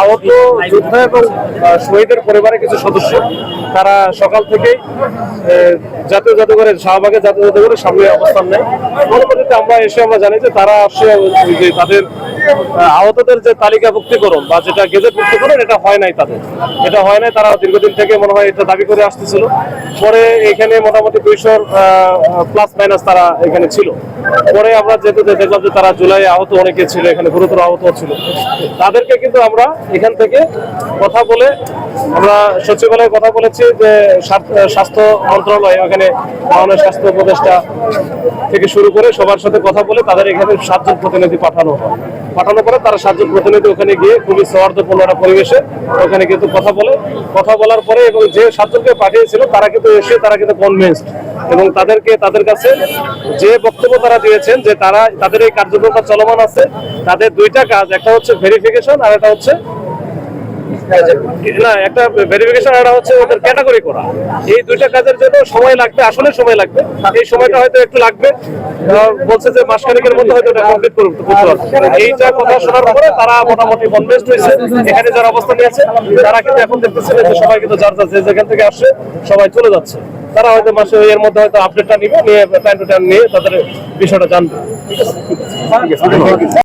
আহত যোদ্ধা এবং শহীদের পরিবারের কিছু সদস্য, তারা সকাল থেকেই জাতীয় জাদুঘরের শাহবাগে জাতীয় জাদুঘরের সামনে অবস্থান নেয়। পরবর্তীতে আমরা এসে আমরা জানি যে তারা যে তাদের আহতদের যে তালিকাভুক্তিকরণ বা যেটা গেজেটভুক্তিকরণ এটা হয় নাই তাদের। এটা হয় নাই, তারা দীর্ঘদিন থেকে মনে হয় এটা দাবি করে আসতেছিল। পরে এখানে মোটামুটি দুইশোর প্লাস মাইনাস তারা এখানে ছিল। পরে আমরা যেহেতু দেখলাম যে তারা জুলাই আহত অনেকে ছিল, এখানে গুরুতর আহত ছিল। তাদেরকে কিন্তু আমরা এখান থেকে কথা বলে আমরা সচিবালয়ে কথা বলেছি যে স্বাস্থ্য মন্ত্রণালয় ওখানে মাননীয় স্বাস্থ্য উপদেষ্টা থেকে শুরু করে সবার সাথে কথা বলে তাদের এখানে সাতজন প্রতিনিধি পাঠানো হয়। পাঠানোর পরে তারা সাতজন প্রতিনিধি ওখানে গিয়ে খুবই সৌহার্দ্যপূর্ণ একটা পরিবেশে ওখানে কিন্তু কথা বলে। কথা বলার পরে এবং যে সাতজনকে পাঠিয়েছিল, তারা কিন্তু এসে তারা কিন্তু কনভিন্সড এবং তাদেরকে, তাদের কাছে যে বক্তব্য তারা দিয়েছেন যে তারা, তাদের এই কার্যক্রমটা চলমান আছে, তাদের দুইটা কাজ, একটা হচ্ছে ভেরিফিকেশন আর একটা হচ্ছে না, একটা ভেরিফিকেশন আর হচ্ছে ওদের ক্যাটাগরি করা। এই দুইটা কাজের জন্য সময় লাগবে, আসলে সময় লাগবে। এই সময়টা হয়তো একটু লাগবে। বলছে যে মাসখানেকের মধ্যে হয়তো এটা কমপ্লিট এইটা কথা শোনার পরে তারা মোটামুটি কনভেন্স হয়েছে এখানে যারা অবস্থান নিয়েছে, তারা কিন্তু এখন দেখতেছেন যে সবাই কিন্তু যার যার যে যেখান থেকে আসছে, সবাই চলে যাচ্ছে। তারা হয়তো মাসে এর মধ্যে হয়তো আপডেটটা নিবে, নিয়ে টাইম টু টাইম নিয়ে তাদের বিষয়টা জানবে।